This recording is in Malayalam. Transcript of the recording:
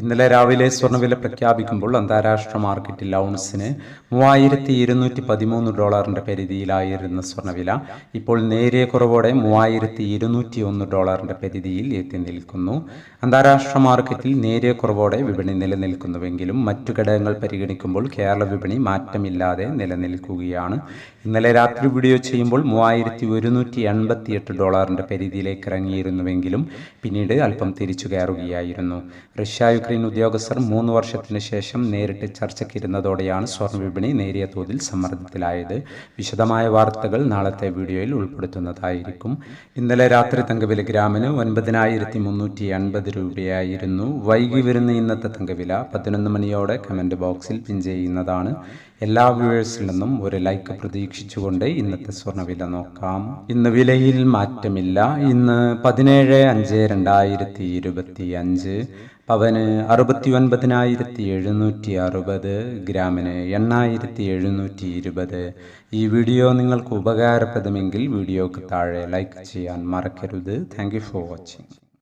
ഇന്നലെ രാവിലെ സ്വർണവില പ്രഖ്യാപിക്കുമ്പോൾ അന്താരാഷ്ട്ര മാർക്കറ്റിൽ ഔൺസിന് മൂവായിരത്തി ഇരുന്നൂറ്റി പതിമൂന്ന് ഡോളറിന്റെ പരിധിയിലായിരുന്ന സ്വർണവില ഇപ്പോൾ നേരിയ കുറവോടെ മൂവായിരത്തി ഇരുന്നൂറ്റി ഒന്ന് ഡോളറിന്റെ പരിധിയിൽ എത്തി നിൽക്കുന്നു. അന്താരാഷ്ട്ര മാർക്കറ്റിൽ നേരിയ കുറവോടെ വിപണി നിലനിൽക്കുന്നുവെങ്കിലും മറ്റു ഘടകങ്ങൾ പരിഗണിക്കുമ്പോൾ കേരള വിപണി മാറ്റമില്ലാതെ നിലനിൽക്കുകയാണ്. ഇന്നലെ രാത്രി വീഡിയോ ചെയ്യുമ്പോൾ മൂവായിരത്തി ഒരുന്നൂറ്റി എൺപത്തി എട്ട് ഡോളറിന്റെ പരിധിയിലേക്ക് ഇറങ്ങിയിരുന്നുവെങ്കിലും പിന്നീട് അല്പം തിരിച്ചു കയറുകയായിരുന്നു. റഷ്യ യുക്രൈൻ ഉദ്യോഗസ്ഥർ മൂന്ന് വർഷത്തിന് ശേഷം നേരിട്ട് ചർച്ചയ്ക്കിരുന്നതോടെയാണ് സ്വർണ വിപണി നേരിയ തോതിൽ സമ്മർദ്ദത്തിലായത്. വിശദമായ വാർത്തകൾ നാളത്തെ വീഡിയോയിൽ ഉൾപ്പെടുത്തുന്നതായിരിക്കും. ഇന്നലെ രാത്രി തങ്കവില ഗ്രാമിന് ഒൻപതിനായിരത്തി മുന്നൂറ്റി എൺപത് രൂപയായിരുന്നു. വൈകി വരുന്ന ഇന്നത്തെ തങ്കവില പതിനൊന്ന് മണിയോടെ കമന്റ് ബോക്സിൽ പിൻ ചെയ്യുന്നതാണ്. എല്ലാ വ്യൂവേഴ്സിൽ നിന്നും ഒരു ലൈക്ക് പ്രതീക്ഷിച്ചുകൊണ്ട് ഇന്നത്തെ സ്വർണവില നോക്കാം. ഇന്ന് വിലയിൽ മാറ്റമില്ല. ഇന്ന് പതിനേഴ് അഞ്ച് രണ്ടായിരത്തി ഇരുപത്തി അഞ്ച് പവന് അറുപത്തി ഒൻപതിനായിരത്തി എഴുന്നൂറ്റി അറുപത് ഗ്രാമിന് എണ്ണായിരത്തി എഴുന്നൂറ്റി ഇരുപത്. ഈ വീഡിയോ നിങ്ങൾക്ക് ഉപകാരപ്രദമെങ്കിൽ വീഡിയോക്ക് താഴെ ലൈക്ക് ചെയ്യാൻ മറക്കരുത്. Thank for watching.